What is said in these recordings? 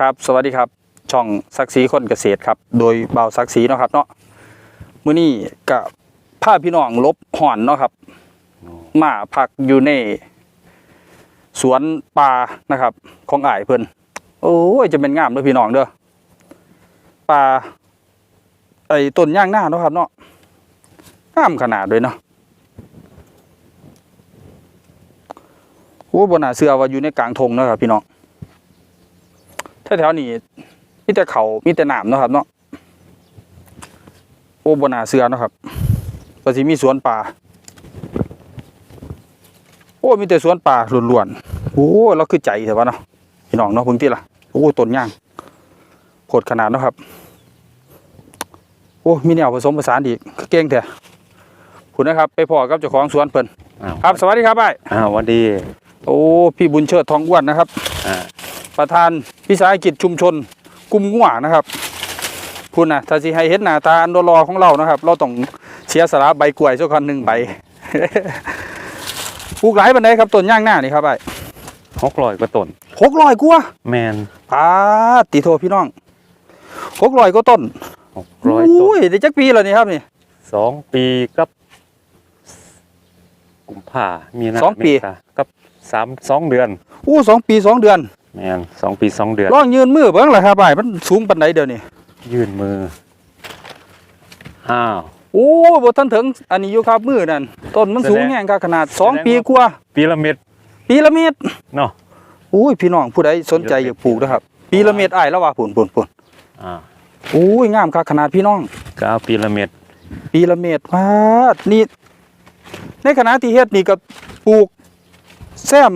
ครับสวัสดีครับช่องศักดิ์ศรีคนเกษตรครับ โดยเบาศักดิ์ศรีเนาะครับเนาะมื้อนี้กับพาพี่น้องลบห่อนเนาะครับ มาพักอยู่ใน สวนป่านะครับ ของอ้ายเพิ่นโอ้ยจะเป็นงามเด้อพี่น้องเด้อป่าไอ้ต้นย่างหน้าเนาะครับเนาะงามขนาดเลยเนาะโอ้บนหนาเสือว่าอยู่ในกลางทงเนาะครับพี่น้อง แถวๆนี้มีแต่เขามีแต่น้ำเนาะครับเนาะโอ้บนาเสือเนาะครับก็สิมีสวนป่า โอ้มีแต่สวนป่าล้วนๆโอ้เราคือใจเถอะวะเนาะพี่น้องเนาะเพิ่งที่ล่ะโอ้ต้นย่างโผดขนาดเนาะครับโอ้มีแนวผสมผสานอีกเก่งแท้คุณนะครับ ไปพอกับเจ้าของสวนเพิ่นอ้าวครับสวัสดีครับไอ้ายอ้าวหวันดี โอ้พี่บุญเชิดทองอ้วนนะครับ อ่า ประธานวิสาหกิจชุมชนกลุ่มงัวนะครับพูดนะถ้าสิให้เห็นหน้าตาอันรอๆของเรานะครับ เราต้องเสียสละใบกล้วยสักคันหนึ่งใบปลูกหลายบันไดครับต้นย่างหน้านี่ครับไอ้หกร้อยกว่าต้นหกร้อยกว่าแมนปาดติโทพี่น้องหกร้อยก็ต้นหกร้อยต้อุ้นยได้จักปีแล้วนี่ครับนี่สองปีกับกุมภามีนาสองปีเมษากับสามสองเดือนอู้สองปีสองเดือน แมนสองปีสองเดือน ลองยืนมือเบิ้งเลยครับไอ้มันสูงปันไดเดี๋ยวนี้ยื่นมือ อ้าว โอ้ยบทันถึงอันนี้อยู่ครับมือนั่นต้นมันสูงแสดง แห้งครับขนาดสองแสดงปีว่ากว่าปีละเม็ดปีละเมตรเนาะอุ้ยพี่น้องผู้ใดสนใจอยากปลูกนะครับ ปีละเม็ดอ้ายแล้วว่าผุนผุนผุนอ่าอุ้ยงามครับขนาดพี่น้อง ก็เอาปีละเม็ดปีละเม็ดพาดนี่ในขณะที่เฮ็ดนี่ก็ปลูกแซม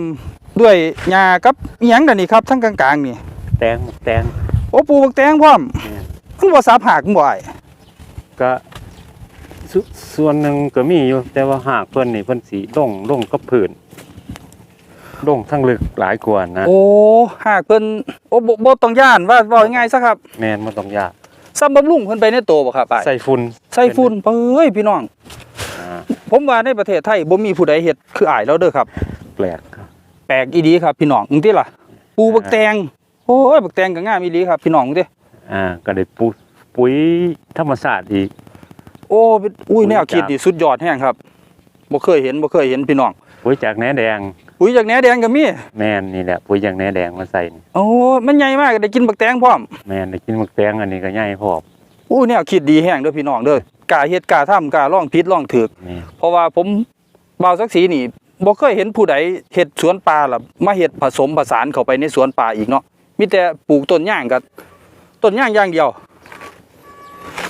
ด้วยหญ้ากับอิหยังดันนี่ครับทั้งกลางๆนี่แตงแตง โอ้ปลูกบักแตงพร้อมแม่นมันบ่สาบหักบ่อ้ายก็สส่วนหนึ่งก็มีอยู่ แต่ว่าหากเพิ่นนี่เพิ่นสีด่งด่งกับผืนด่งทั้งลึกหลายกว่านะโอ้หากเพิ่นโอ้บ่บ่ต้องย่านว่าเว้าง่ายๆซะครับแมนมันต้องยากซ้ำบำรุงเพิ่นไปในโตบ่ครับอ้ายใส่ฝุ่นใส่ฝุ่นเอ้ยพี่น้อง อ่าผมว่าในประเทศไทยบ่มีผู้ใดเฮ็ดคืออ้ายแล้วเด้อครับ แปลกครับแปลกอีดีครับพี่น้องมึงติล่ะปลูกบักแตงโอ้ยบักแตงก็งามอีดีครับ พี่น้องมึงติอ่าก็ได้ปุ๋ยปุ๋ยธรรมศาสตร์อีก โอ้เป็นอุ้ยปุ๋ยแนวคิดจากนี่สุดยอดแห้งครับบ่เคยเห็นบ่เคยเห็นพี่น้องปุ๋ยจากแหนแดงปุ๋ยจากแหนแดงก็มีแมนนี่แหละปุ๋ยจากแหนแดงมาใส่นี่โอ้มันใหญ่มากได้กินบักแตงพร้อมแมนได้กินหมึกแตงอันนี้ก็ใหญ่พร้อมอู้แนวคิดดีแห้งเด้อพี่น้องเด้อกล้าเฮ็ดกล้าทำกล้าลองผิดลองถูกนี่เพราะว่าผมบ่าวสักสีนี่ บ่เคยเห็นผู้ใดเฮ็ดสวนป่าล่ะมาเฮ็ดผสมผสานเข้าไปในสวนป่าอีกเนาะมีแต่ปลูกต้นย่างกับต้นย่างอย่างเดียว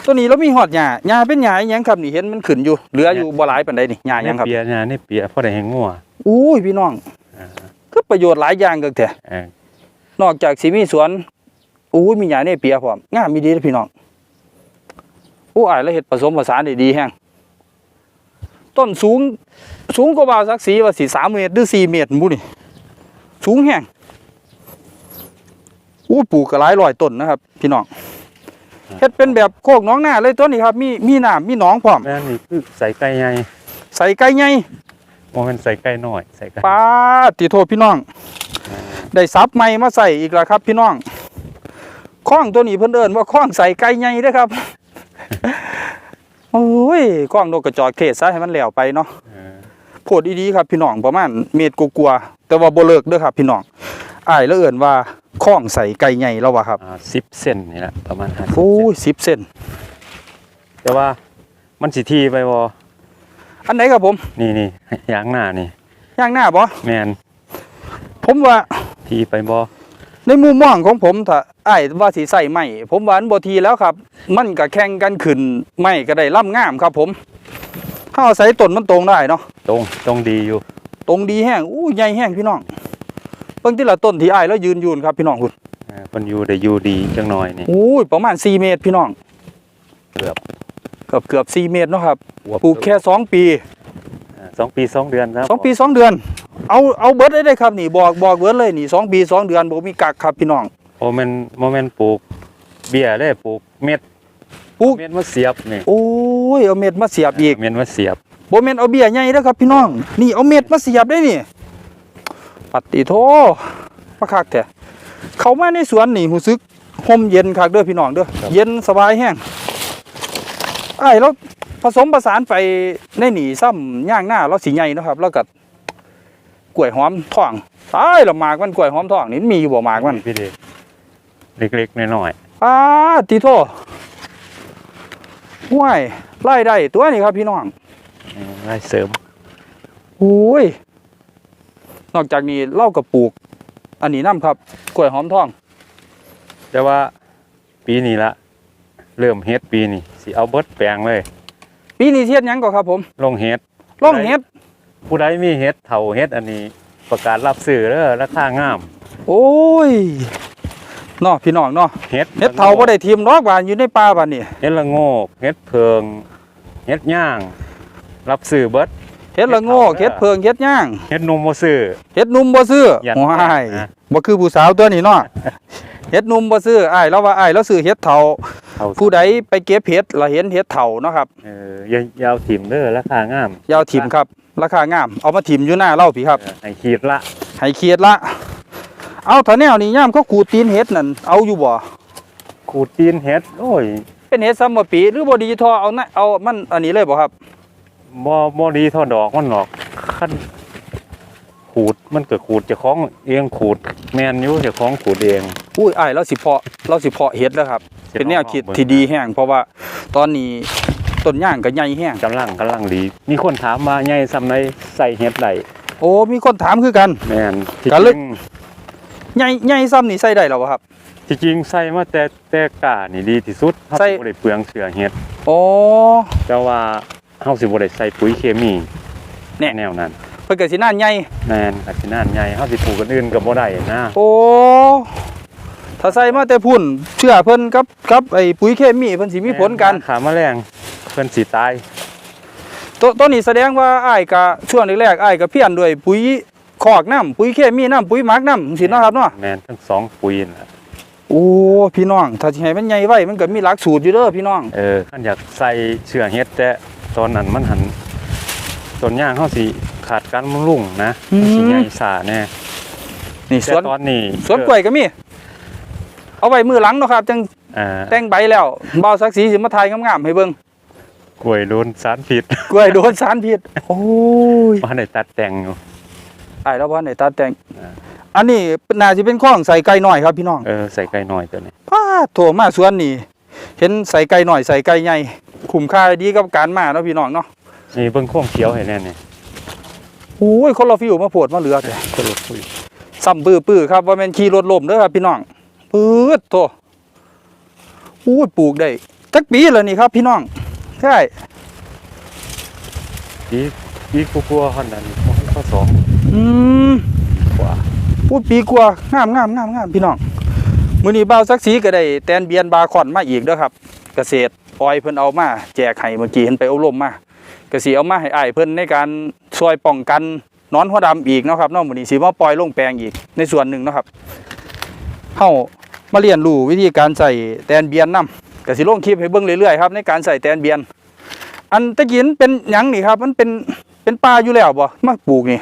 ตัวนี้เรามีฮอดหญ้าหญ้าเป็นหญ้าอิหยังครับนี่เห็นมันขึ้นอยู่เหลืออยู่บ่หลายปานใดนี่หญ้าหยังครับในเปียเนี่ยในเปียพอได้ให้งัวอุ้ยพี่น้องอ่าคือประโยชน์หลายอย่างกันแท้เออนอกจากสิมีสวนอุ้ยมีหญ้าเนี่ยเปียพร้อมงามมีดีเด้อพี่น้องอู้อ้ายแล้วเฮ็ดผสมผสานได้ดีแฮง ต้นสูง สูงกว่าบ่าวสักสีว่าสิ3เมตรหรือ4เมตรบุนี่สูงแฮงอู้ปลูกก็หลายร้อยต้นนะครับ พี่น้องเฮ็ดเป็นแบบโคกหน้องหน้าเลยต้นนี้ครับ มีมีน้ำมีหนองพร้อมแม่นนี่คือใส่ไก่ใหญ่ใส่ไก่ใหญ่โมเมนใส่ไก่น้อยใส่ไก่ปาดติโทษพี่น้อง ได้ซับใหม่มาใส่อีกแล้วครับ พี่น้องข้องตัวนี้เพิ่นเอิ้นว่าข้องใส่ไก่ใหญ่เด้อครับ โอ้ยข้องนกกระจอกเทศซะให้มันแล้วไปเนาะเออโพดอีดีครับพี่น้องประมาณเมตรกลัวาๆแต่ว่าบ่เลิกเด้อครับ พี่น้องอ้ายแล้วเอิ้นว่าข้องใส่ไก่ใหญ่แล้วว่ะครับอ่าสิบเซนนี่แหละประมาณห้าสิบโอ้ย10เซนแต่ว่ามันสิทีไปบ่อันไหนครับผม นี่นี่ยางหน้านี่ย่างหน้าบ่แมนผมว่าทีไปบ่ ในมุมมองของผมถ้าอ้ายว่าสิใส่ไม้ผมว่าอันบ่ทีแล้วครับ มันก็แข่งกันขึ้นไม้ก็ได้ล่ำงามครับผมเฮาใส่ต้นมันตรงได้เนาะตรงตรงดีอยู่ ตรงดีแห้งอู้ใหญ่แห้งพี่น้องเบิ่งที่ละต้นที่อ้ายแล้วยืนยืนครับพี่น้องคุณอ่าคนอยู่ได้อยู่ดีจังหน่อยนี่อู้ยประมาณ4เมตรพี่น้อง เกือบเกือบเกือบ4เมตรเนาะครับหัวปลูกแค่สองปีอ่า สองปีสองเดือนครับสองปีสองเดือน เอาเอาเบิดได้เลยครับนี่บอกบอกเบิดเลยนี่สองปีสองเดือนบ่มีกักครับพี่น้องโมเมนโมเมนปลูกเบี้ยได้ปลูกเม็ดปลูกเม็ดมาเสียบนี่โอ้ยเอาเม็ดมาเสียบอีกเม็ดมาเสียบบ่แม่นเอาเบี้ยใหญ่เด้อครับพี่น้อง นี่เอาเม็ดมาเสียบได้นี่ปัดติโทมาคักแท้เขามาในสวนนี่รู้สึกห่มเย็นคักเด้อพี่น้องเด้อครับเย็นสบายแห้งไอ้ายแล้ว ผสมประสานไปในหนีซ้ำย่างหน้าเราสีใหญ่เนาะครับ แล้วก็กล้วยหอมทองตายละหมากมันกล้วยหอมทองนี่มีอยู่บ่หมากมันพี่เดชเล็กๆน้อยอ้าติโทห้วยไล่ได้ตัวนี้ครับพี่น้องๆเออไล่เสริมโอ้ยนอกจากนี้เล่ากับปลูก อันนี้น้ำครับกล้วยหอมทอง แต่ว่าปีนี้ละเริ่มเฮ็ดปีนี้สิเอาเบิดแปลงเลย ปีนี้เทียดหยังก่อนครับผมลงเฮ็ดล่องเฮ็ดผู้ใดมีเฮ็ดเถาเฮ็ดอันนี้ประกาศรับซื้อเด้อราคางามโอ้ยเนาะพี่น้องเนาะเฮ็ดเฮ็ดเถาบ่ได้ทีมดอกบานอยู่ในป่าบานนี่เฮ็ดละโงกเฮ็ดเพิงเฮ็ดย่าง รับซื้อเบิด เฮ็ดละโงกเฮ็เฮ็ดดเถา เพิงเฮ็ดย่างเฮ็ดนมบ่ซื้อ เฮ็ดหนุ่มบ่ซื้อยันว้ายนะบ่คือผู้สาวตัวนี้เนาะ เฮ็ดหนุ่มบ่ซื้ออ้ายเราว่าอ้ายเราซื้อเฮ็ดเถาเถาผู้ใดไปเก็บเฮ็ดเราเห็นเฮ็ดเถาเนาะครับเอออยาอยาวถิ่มเด้อราคางามยาวถิ่มครับ ราคางามเอามาถิ่มอยู่หน้าเล่าพี่ครับเออให้ขีดละให้เครียดละเอาถ้าแนวนี้ย่ามเขาขูดตีนเฮ็ดนั่นเอาอยู่บ่ขูดตีนเฮ็ดโอ้ยเป็นเฮ็ดซ้ำบ่ปีหรือบ่ดีทอเอานะเอามันอันนี้เลยบ่ครับบ่บ่ดีเท่าดอกมันหรอกคันขู ดมันก็ขูดเจ้าของเองขูดแม่นอยู่เจ้าของขูดเองอุ้ยอ้ายเราสิเพาะเราสิเพาะเฮ็ดแล้วครับ เป็นแนวคิดที่ดีแฮงเพราะว่าตอนนี้ต้นย่างก็ใหญ่แฮงกำลังกำลังดีมีคนถามว่าใหญ่ซำใดใส่เฮ็ดได้โอ้มีคนถามคือกันแม่นที่ก็จลึริกงใหญ่ใหญ่ซ้ำนี่ใส่ได้แล้วบ่ครับที่จริงใส่มาแต่แต่กานี่ดีที่สุดเฮาใส่สิบ่ได้เปลืองเชื้อเฮ็ดโอ้แต่ว่าเฮาสิบ่ได้ใส่ปุ๋ยเคมีแน่แนวนั้นเพิ่นก็สิน่านใหญ่แม่นก็สินานใหญ่เฮาสิปลูกกันอื่นก็บ่ได้นะโอ้ถ้าใส่มาแต่พุ่นเชื่อเพิ่นกับกับไอ้ปุ๋ยเคมีเพิ่นสิมีผลกัน ขาแมลงเพิ่นสิตายตัวตัวนี้แสดงว่าอ้ายก็ช่วงแรกๆอ้ายก็เพี้ยนด้วยปุ๋ยคอกน้ำปุ๋ยเคมีน้ำปุ๋ยหมักน้ำจังซี่เนาะครับเนาะแม่นทั้งสองปุ๋ยน่ะโอ้พี่น้อง ถ้าสิให้มันใหญ่ไว้มันก็มีหลักสูตรอยู่เด้อพี่น้อง เออคันอยากใส่เชื้อเฮ็ดแต่ตอนนั้นมันหันต้นย่างเฮาสิ ขาดการบำรุงนะอืม สิใหญ่ซ่าแน่นี่สแต่วนตอนนี้สวนกล้วยก็มี เอาไว้มือหลังเนาะครับ จังอ่าแต่งใบแล้วเบาสักสีสิมาถ่ายงามๆให้เบิ่งกล้วยโดนสารพิษ กล้วยโดนสารพิษโอ้ยบ่ได้ตัดแต่งอยู่อ้ายแล้วบ่ได้ตัดแต่งอ่า อันนี้น่าสิเป็นข้องใส่ไก่น้อยครับพี่น้องเออใส่ไก่น้อยตัวนี้ป้าโถมาสวนนี่ เห็นใส่ไก่น้อยใส่ไก่ใหญ่คุ้มค่าดีกับการมาเนาะพี่น้องเนาะนี่เบิ่งโค้งเขียวให้แน่นี่ โอ้ยคนละฟิวมาโพดมาเหลือแต่คนละปุ๋ยซ้ำปื้อปื้อครับว่าแม่นขี่รถล้มเด้อครับพี่น้องปื๊ดโตอู้ยปลูกได้จักปีแล้วนี่ครับพี่น้องใช่ปีปีกลัวๆหั่นน่ะนี่ข้อสองอืมกว่าอู้ปีกว่างามงามงามงามพี่น้องมื้อนี้บ่าวสักสีก็ได้แตนเบียนบาคอนมาอีกเด้อครับ เกษตรออยเพิ่นเอามา แจกให้เมื่อกี้เห็นไปอบรมมาก็สิเอามาให้อ้ายเพิ่นในการ ช่วยป้องกันหนอนหัวดำอีกเนาะครับเนาะมื้อนี้สิมาปล่อยลงแปลงอีกในส่วนหนึ่งเนาะครับเฮามาเรียนรู้วิธีการใส่แตนเบียนนํก็สิลงคลิปให้เบิ่งเรื่อยๆครับในการใส่แตนเบียน อันตะกี้มันเป็นหยังนี่ครับ มันเป็นเป็นป่าอยู่แล้วบ่มาปลูกนี่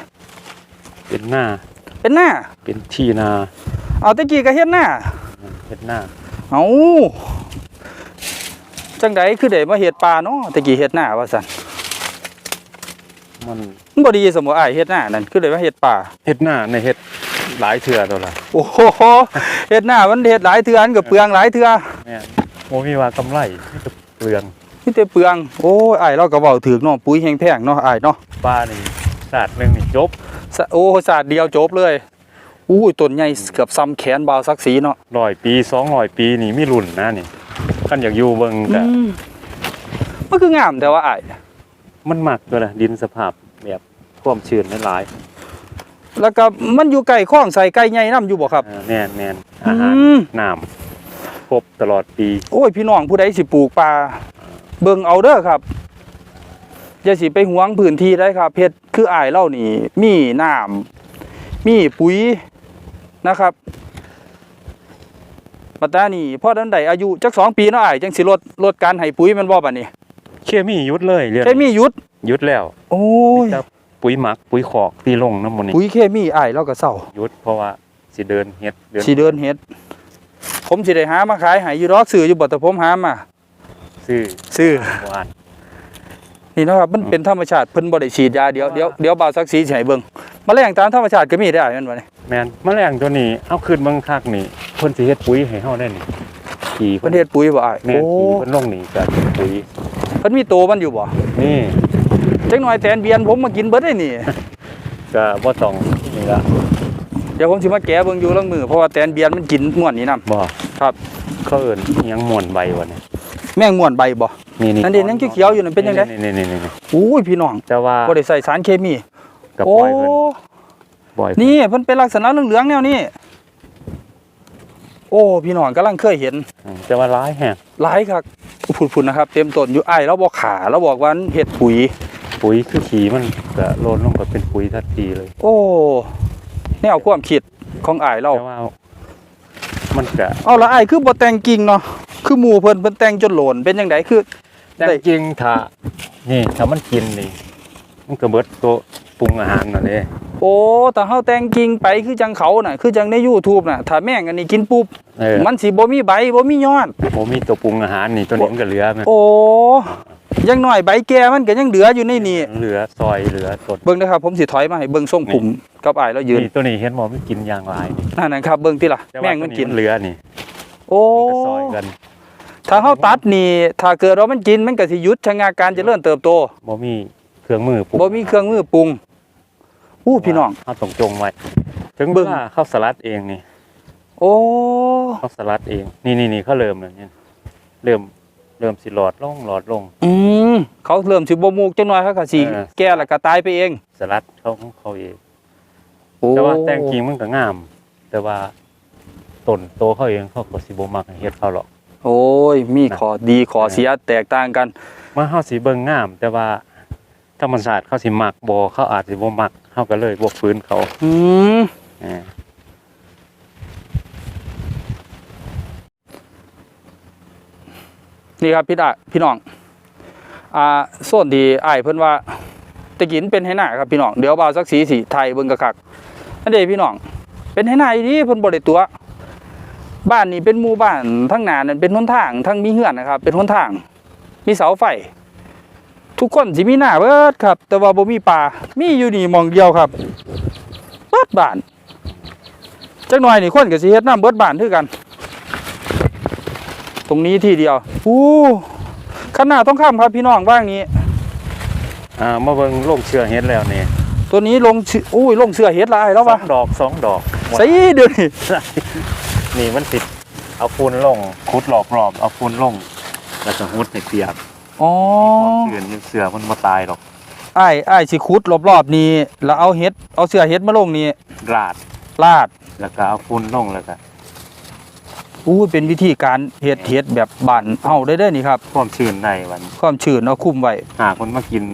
เป็นหน้า เป็นหน้า เป็นที่นาเอาตะกี้ก็เฮ็ดหน้าเฮ็ดหน้าเอาจังใดคือได้มาเฮ็ดป่าเนาะตะกี้เฮ็ดหน้าว่าซั่นมัน มันบ่ดีสมมุติอ้ายเฮ็ดหน้านั่นคือได้มาเฮ็ดป่า เฮ็ดหน้าในเฮ็ดหลายเทื่อตัวละโอ้โหเฮ็ดหน้ามันเฮ็ดหลายเทื่ออันก็เปลืองหลายเทื่อแม่นบ่มีว่ากำไรมีแต่เปลืองมีแต่เปลือง โอ้ยอ้ายเราก็เว้าถูกเนาะปุ๋ยแพงๆเนาะอ้ายเนาะปลานี่ศาสตร์หนึงนี่จบสะโอ้ศาสตร์เดียวจบเลยอู้ยต้นใหญ่เกือบซ้ำแขนบ่าวสักสีเนาะร้อยปี200ปีนี่มีรุ่นนะนี่คันอยากอยู่เบิ่งก็อืมมันคืองามแต่ว่าอ้าย มันมักตัวละดินสภาพแบบความชื้นหลายแล้วก็มันอยู่ใกล้คลองใส่ไก่ใหญ่นํอยู่บ่ครับ ๆอ่าแม่นแม่นอาหารอืม น้ำครบตลอดปี โอ้ยพี่น้องผู้ใดสิปลูกปลาเบิ่งเอาเด้อครับอย่าสิไปหวงพื้นที่ได้ครับเพชรคืออ้ายเล่านี่ มีน้ำมีปุ๋ยนะครับปัตตานี่พ่อดันใดอายุจักสองปีเนาะอ้ายจังสิลดลดการให้ปุ๋ยแมันบ่บัดนี้ เคมีหยุดเลยเรื่องเคมีหยุดหยุดแล้ว โอ้ยมีแต่ปุ๋ยหมักปุ๋ยขอกที่ลงน้ำมันนี่ปุ๋ยเคมีอ้ายเราก็เศร้าหยุดเพราะว่าสิเดินเฮ็ดสิเดินเฮ็ด ผมสิได้หามาขายให้อยู่ดอกซื้ออยู่บ่แต่ผมหามาซื้อซื้อบ่อ่านนี่เนาะครับมันเป็นธรรมชาติเพิ่นบ่ได้ฉีดยาเดี๋ยวเดี๋ยวเดี๋ยวบ่าวสักสีสิให้เบิ่งแมลงตามธรรมชาติก็มีได้แม่นบ่นี่แม่นแมลงตัวนี้เอาขึ้นเบิ่งคักนี่เพิ่นสิเฮ็ดปุ๋ยให้เฮาได้นี่ขี่เพิ่นเฮ็ดปุ๋ยบ่อ้ายแม่นโอ้ขี่เพิ่นลงนี่ก็เป็นปุ๋ย เพิ่นมีโตมันอยู่บ่นี่จักหน่อยแตนเบียนผมมากินเบิดได้นี่ก็บ่ต้องนี่ละเดี๋ยวผมสิมาแกะเบิ่งอยู่ลังมือเพราะว่าแตนเบียนมันกินม่วนนี่นํบ่ครับเขาเอิ้นอิหยังม่วนใบวะเนี่ยแม่งม่วนใบบ่นี่นี่นั่นดินั่นเขียวๆอยู่นั่นเป็นจังได๋นี่นี่นี่นี่อุ้ยพี่น้องแต่ว่าบ่ได้ใส่สารเคมีก็โอ้ปล่อยเพิ่นปล่อยเพิ่นนี่เพิ่นเป็นลักษณะเหลืองๆแนวนี้ โอ้พี่น้องกำลังเคยเห็นอืมแต่ว่าร้ายแฮะหลายครับพุ่นๆนะครับ เต็มต้นอยู่อ้ายเราบอกขาเราบอกว่าเฮ็ดปุ๋ย ปุ๋ยคือขี่มันก็โลนลงก็เป็นปุ๋ยทันทีเลย โอ้แนวความคิดของอ้ายเราแต่ว่ามันก็เอาละอ้ายคือบ่แต่งกิ่งเนาะคือหมู่เพิ่นเพิ่นแต่งจนโหลนเป็นจังไดคือแต่จริงถ้านี่ถ้ามันกินนี่มันก็เบิดตัวปรุงอาหารนั่นเด้ โอ้แต่เฮาแต่งกิ่งไปคือจังเขาน่ะ คือจังใน YouTube น่ะถ้าแม่งอันนี้กินปุ๊บเออ มันสิบ่มีใบบ่มียอดบ่มีตัวปรุงอาหารนี่ตัวนี้มันก็เหลือมันโอ้อยังน้อยใบแก่มันก็ยังเหลืออยู่ในนี่เหลือซอยเหลือต้นเบิ่งนะครับ ผมสิถอยมาให้เบิ่งทรงผมกับอ้ายแล้วยืนนี่ตัวนี้เห็นบ่มันกินอย่างหลายนี่นั่นนะครับเบิ่งติล่ะแต่แม่ว่างมันกิน ตัวเหลือนี่โอ้มันก็ซอยกันถ้าเฮาตัดนี่ ถ้าเกิดว่ามันกินมันก็สิหยุดชะงักการเจริญเติบโตบ่มีเครื่องมือปรุงบ่มีเครื่องมือปรุง อู้พี่น้องเฮาต้องจงไว้ถึงเบิ่เบิ่งงข้าวสลัดเองนี่ โอ้ข้าวสลัดเอง นี่นี่นี่เขาเริ่มแล้วเนี่ยเริ่มเริ่มสิหลอดลงหลอดลง อืมเขาเริ่มสิบ่มูกจังหน่อยเขาก็สิเออแก่แล้วก็ตายไปเอง สลัดเขาของเขาเองโอ้แต่ว่าแต่งกิ่งมันก็งาม แต่ว่าต้นโตเขาเองเขาก็สิบ่มักให้เฮ็ดเขาหรอก โอ้ย มีข้อดีข้อเสียแตกต่างกันมันเฮาสิเบิ่งงาม แต่ว่า ธรรมชาติเขาสิมักบ่เขาอาจสิบ่มักเฮาก็เลยบ่ฟื้นเขาอืมเออนี่ครับพี่ดาพี่น้อง อ่าโซนที่อ้ายเพิ่นว่าตะกินเป็นให้หน้าครับพี่น้อง เดี๋ยวบ่าวสักสีสีไทยเบิ่งกะคักอันเด้พี่น้อง เป็นให้หน้าอีดีเพิ่นบ่ได้ตัว บ้านนี้เป็นหมู่บ้านทั้งหน้านั่นเป็นหนทางทั้งมีเฮือนนะครับ เป็นหนทาง มีเสาไฟ ทุกคนสิมีหน้าเบิดครับ แต่ว่าบ่มีป่ามีอยู่นี่หมองเดียวครับเบิดบ้านจักหน่อยนี่คนก็สิเฮ็ดน้ำเบิดบ้านคือกัน ตรงนี้ที่เดียวอู้ขนาดต้องข้ามครับพี่น้องว่างนี้อ่ามาเบิ่งโรงเชื้อเฮ็ดแล้วนี่ตัวนี้ลงชื่ออุ้ยลงเสือเฮ็ดลายแล้วสอวะงดอกสองดอกใส่เดือนนี่นี่มันติดเอาฟูนลงขุดรอบๆเอาฟูนลงแล้วก็หุดให้เปียก อ๋อความชื้นอยู่เสือมันบ่ตายหรอกไอ้ไอ้ายสิขุดรอบๆนี้แล้วเอาเฮ็ดเอาเสือเฮ็ดมาลงนี่ราดลาดแล้วก็เอาฟูนลงแล้วก็อู้เป็นวิธีการเฮ็ดเฮ็ดแบบบ้านเฮาได้เด้อนี่ครับความชื้นในวันความชื้นเอาคุมไว้หากคนมากิน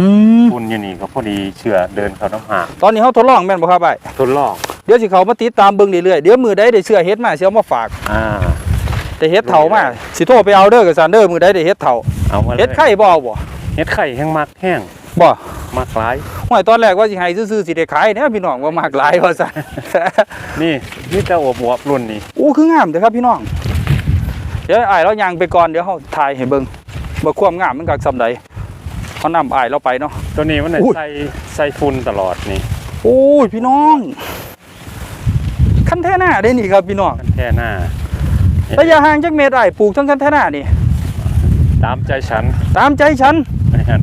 อืมฟูนอยู่นี่ก็พอดีเชื้อเดินเข้าน้ำหากตอนนี้เฮาทดลองแม่นบ่ครับไอ้ายทดลองเดี๋ยวสิเขามาติดตามเบิ่งเรื่อยๆเดี๋ยวมือใดได้เสือเฮ็ดมาสิเอามาฝาก อ่า แต่เฮ็ดเฒ่ามาสิโทรไปเอาเด้อกับซันเด้อมือใดได้เฮ็ดเฒ่าเอามาเลยเฮ็ดไข่บ่เอาบ่เฮ็ดไข่แห้งมักแห้งบ่มักหลายห่วยตอนแรกว่าสิให้ซื่อๆสิได้ขายเนี่ยพี่น้องว่ามากหลายว่าซั่นนี่นี่แต่อวบวบรุ่นนี่อู้คืองามเด้อครับพี่น้องเดี๋ยวอ้ายเรายางไปก่อนเดี๋ยวเฮาถ่ายให้เบิ่งว่าความงามมันกักซำใดเขานำอ้ายเราไปเนาะตัวนี้มันน่ะอุ้ยใส่ใส่ฝุ่นตลอดนี่โอ้ยพี่น้องคันแท่หน้าได้นี่ครับพี่น้องมันแค่หน้า ระยะห่างจักเมตรอ้ายปลูกทั้งคันแท่หน้านี่ ตามใจฉันตามใจฉันนะฮะ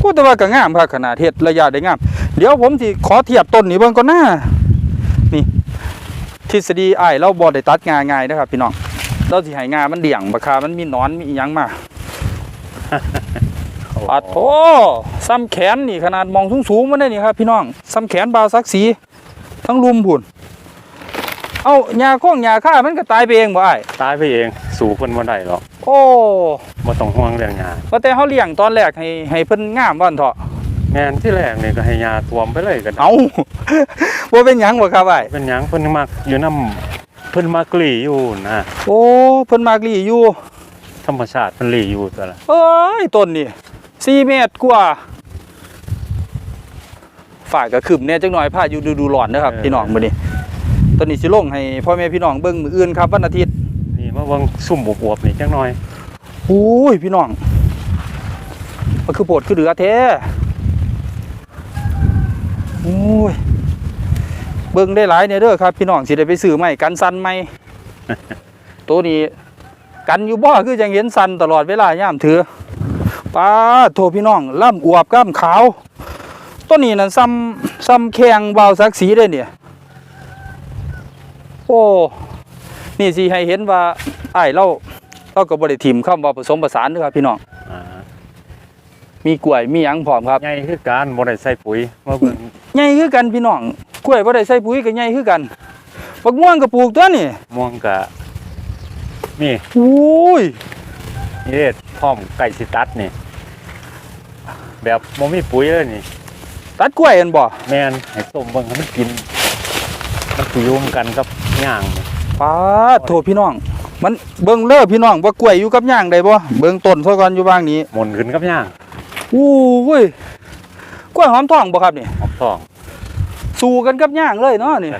กูแต่ว่าก็งามครับขนาดเฮ็ดระยะได้งาม เดี๋ยวผมสิขอเทียบต้นนี้เบิ่งก่อนหน้านี่ทฤษฎีอ้ายเราบ่ได้ตัดงาง่ายนะครับ พี่น้องเราสิให้งามันเดี่ยงบักคามันมีหนอนมีอิหยังมาปัดโถซ้ำแขนนี่ขนาดมองสูงๆมันได้นี่ครับ พี่น้องซ้ำแขนบาวสักสีทั้งลุมผุน เอาหญ้าโค้งหญ้าข้ามันก็ตายไปเองบ่อ้ายตายไปเองสู่คนบ่ได้หรอกโอ้บ่ต้องห่วงเรื่องงานว่าแต่เฮาเลี้ยงตอนแรกให้ให้เพิ่นงามบ่อนเถาะงานที่แรกนี่ก็ให้ยาท่วมไปเลยก็ได้เอา บ่เป็นหยังบ่ครับอ้ายเป็นหยังเพิ่นมักอยู่น้ำเพิ่นมักหลีอยู่นะโอ้เพิ่นมากลีอยู่ธรรมชาติเพิ่นหลีอยู่ตัวละเอ้ยต้นนี่4เมตรกว่าฝ่ายก็คืบแน่จักหน่อยพาอยู่ดูดูร้อนนะครับพี่น้องมื้อนี้แตตัวนี้สิลงให้พ่อแม่พี่น้องเบิ่งมื้ออื่นครับวันอาทิตย์นี่มาเบิ่งซุ่มอวบๆนี่จังหน่อยโอ้ยพี่น้องมันคือโปวดคือเหลือแท้โอ้ยเบิ่งได้หลายเนี่ยเด้อครับ พี่น้องสิได้ไปซื้อใหม่กันสันใหม่ตัวนี้กันอยู่บ่คือจังเห็นสันตลอดเวลายามถือป้าโทพี่น้องล่ำอวบกล้ามขาวตัวนี้นั่นซ้ำซ้ำแข้งเบาวสักสีได้เนี่ยโอ้นี่สิให้เห็นว่าไอ้ายเราเราก็บ่ได้ถิ่มคำว่าผสมผสานเด้อครับพี่น้องอ่ามีกล้วยมีหยังพร้อมครับใหญ่คือการบ่ได้ใส่ปุ๋ยมาเบิ่งใหญ่คือกันพี่น้องกล้วยบ่ได้ใส่ปุ๋ยก็ใหญ่คือกันบักม่วงก็ปลูกตัวนี่ม่วงกะนี่โอ้ยนี่เด้พร้อมไก่สิตัดนี่ แบบบ่มีปุ๋ยเลยนี่ ตัดกล้วยกันบ่แม่นให้ต้มเบิ่งให้มันกิน มันสิอยู่กันกับ ย่างนี่ป้าดโทพี่น้อง มันเบิ่งเด้อพี่น้องว่ากล้วยอยู่กับย่างได้บ่เบิ่งต้นซะก่อนอยู่บางนี้หมุนขึ้นกับย่างโอ้ยกล้วยหอมทองบ่ครับนี่หอมทอง สู้กันกับย่างเลยเนาะนี่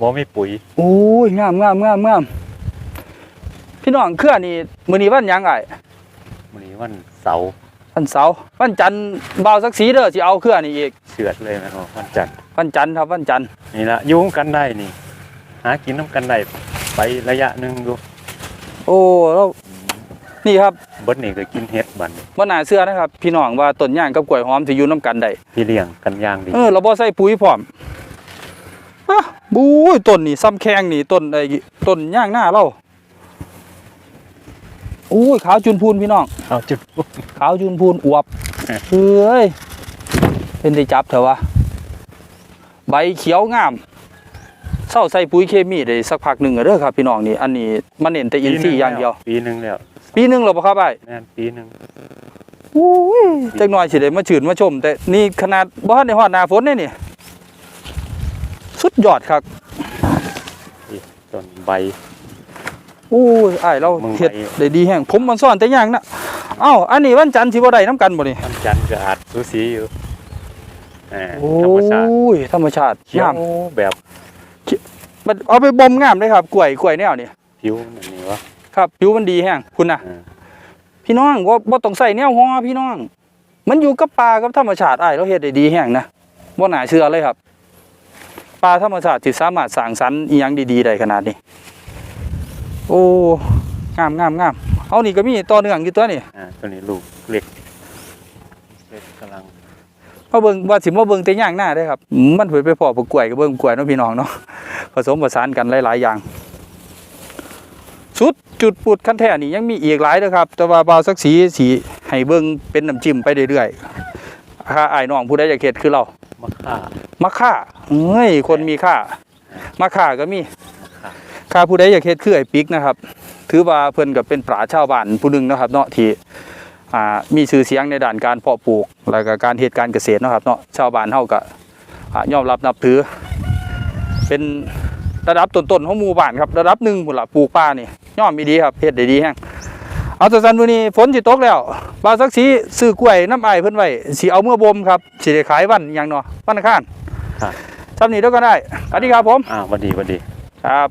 บ่มีปุ๋ยโอ้ยงามงามงามงามพี่น้องเครือนี่มื้อนี้วันหยังไอ้มื้อนี้วันเสาร์วันเสาร์วันจันทร์บ่าวสักสีเด้อสิเอาเครือนี่อีกเฉือดเลยแม่นบ่วันจันทร์วันจันทร์ครับวันจันทร์นี่ละอยู่กันได้นี่ หากินน้ำกันได้ไประยะหนึงดูโอ้แล้วนี่ครับเบิดนี่ก็กินเฮ็ดบัดนี้บ่น่าเชื่อนะครับ พี่น้องว่าต้นย่างกับกล้วยหอมสิอยู่นํกันได้พี่เลี้ยงกันอย่างดีเออเราบ่ใส่ปุ๋ยพร้อมอะบู้ยต้นนี่ซ้ำแข้งนี่ต้นไอ้ต้นย่างหน้าเราโอ้ยขาวจุนพูนพี่น้องเอาจุดขาวจุนพูนอวบเอ๊ะเฮ้ยเป็นได้จับเถอะวะใบเขียวงาม เศร้าใส่ปุ๋ยเคมีได้สักพักหนึ่งแล้วเด้อครับพี่น้องนี่อันนี้มันเน้นแต่อินทรีย์อย่างเดียว ปีหนึงแล้วปีหนึงแล้วบ่ครับไอ้แม่นปีหนึงโอ้ยจักหน่อยสิได้มาชื่นมาชม แต่นี่ขนาดบ่ทันได้ฮอดหน้าฝนนี่นี่สุดยอดครับต้นใบโอ้ยอ้ายเรามึงเฮ็ดไปได้ดีแฮงผมมันซ่อนแต่อย่างน่ะเอ้าอันนี้วันจันทร์สิบ่ได้นํกันบ่นี่วันจันทร์ก็อาจสูสีอยู่แหมโอ้ธรรมชาติยธรรมชาติเขียวงามแบบ มันเอาไปบ่มงามเลยครับกล้วยกล้วยแนวนี่ผิวแบบนี้วะครับผิวมันดีแฮงคุณน่ะเออพี่น้องว่าบ่ต้องใส่แนวฮอพี่น้อง มันอยู่กับป่ากับธรรมชาติอ้ายเราเฮ็ดได้ดีแฮงนะบ่น่าเชื่อเลยครับป่าธรรมชาติที่สามารถสร้างสรรค์อีหยังดีๆได้ขนาดนี้ โอ้งามงามงามเอานี่ก็มีต่อเนื่องอยู่ตัวนี่อ่าตัวนี้ลูกเล็กเล็กกำลัง มาเบิ่งว่าสิมาเบิ่งแต่ย่างหน้าได้อครับอืมมันเผยไปพอปกล้วยกับเบิ่งกล้วยเนาะพี่น้องเนาะผสมผสานกันหลาย ๆ อย่างสุดจุดปุดขั้นแท้นี่ยังมีอีกหลายเด้อครับ แต่ว่าบาวสักสีสีให้เบิ่งเป็นน้ำจิ้มไปเรื่อยๆถ้าอ้ายน้องผู้ใดอยากเฮ็ดคือเรามะข่ามาค่าเอ้ยคนมีค่ามาค่าก็มีค่าค่าผู้ใดอยากเฮ็ดคือไอ้ปิ๊กนะครับ ถือว่าเพิ่นก็เป็นปราชญ์ชาวบ้านผู้หนึงเนาะครับ เนาะที่อ่า มีชื่อเสียงในด้านการเพาะปลูก แล้วก็การเฮ็ดการเกษตรเนาะครับเนาะชาวบ้านเฮาก็อ่ายอมรับนับถือ เป็นระดับต้นๆของหมู่บ้านครับระดับหนึ่งพุ่นล่ะปลูกป่านี่ยอมมีดีครับเฮ็ดได้ดีแฮงเอาแต่ซันมื้อนี้ฝนสิตกแล้วบาวสักสีซื้อกล้วยน้ำอ้ายเพิ่นไว้สิเอาเมื่อบ่มครับสิได้ขายวันหยังเนาะวันอังคารครับทำนี้เดี๋ยวก็ได้สวัสดีครับผมอ่าหวันดีหวันดีครับ